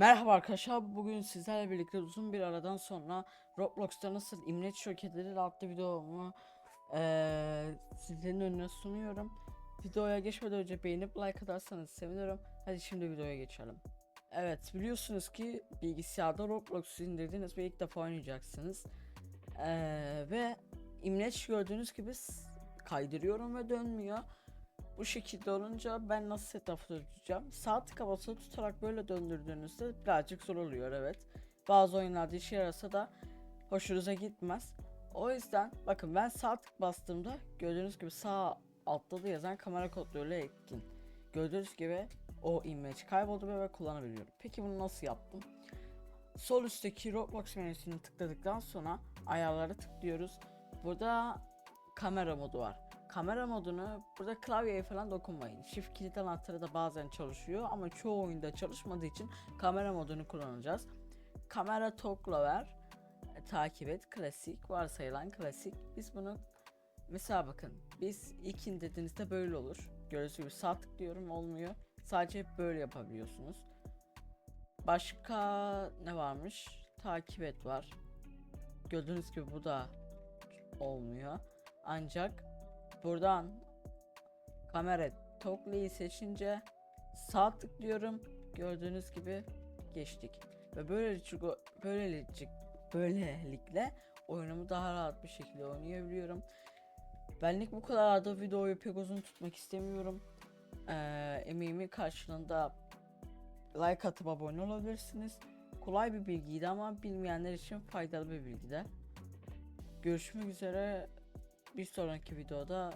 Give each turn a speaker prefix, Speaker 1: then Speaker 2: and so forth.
Speaker 1: Merhaba arkadaşlar bugün sizlerle birlikte uzun bir aradan sonra Roblox'ta nasıl imleç edilir adlı videomu eee sizlerin önüne sunuyorum. Videoya geçmeden önce beğenip like atarsanız sevinirim. Hadi şimdi videoya geçelim. Evet biliyorsunuz ki bilgisayarda Roblox indirdiniz ve ilk defa oynayacaksınız. Eee, ve imleç gördüğünüz gibi kaydırıyorum ve dönmüyor. Bu şekilde olunca ben nasıl etrafta tutacağım? Sağ tıka tutarak böyle döndürdüğünüzde birazcık zor oluyor evet. Bazı oyunlarda işe yarasa da hoşunuza gitmez. O yüzden bakın ben sağ bastığımda gördüğünüz gibi sağ altta da yazan kamera kodlarıyla etkin. Gördüğünüz gibi o image kayboldu ve kullanabiliyorum. Peki bunu nasıl yaptım? Sol üstteki Roblox menüsünü tıkladıktan sonra ayarlara tıklıyoruz. Burada kamera modu var. Kamera modunu burada klavyeye falan dokunmayın. Shift kilit anahtarı da bazen çalışıyor ama çoğu oyunda çalışmadığı için kamera modunu kullanacağız. Kamera toggle ver. e, takip et. Klasik. Varsayılan klasik. Biz bunu mesela bakın biz ilk indirdiğinizde böyle olur. Gördüğünüz gibi sağ tıklıyorum olmuyor. Sadece böyle yapabiliyorsunuz. Başka ne varmış? Takip et var. Gördüğünüz gibi bu da olmuyor. Ancak buradan kamera toggle'yi seçince sağ tıklıyorum. Gördüğünüz gibi geçtik. Ve böylelikle böylelikle böylelikle oyunumu daha rahat bir şekilde oynayabiliyorum. Benlik bu kadar da videoyu pek uzun tutmak istemiyorum. Ee, emeğimin karşılığında like atıp abone olabilirsiniz. Kolay bir bilgiydi ama bilmeyenler için faydalı bir bilgi de. Görüşmek üzere. Bir sonraki videoda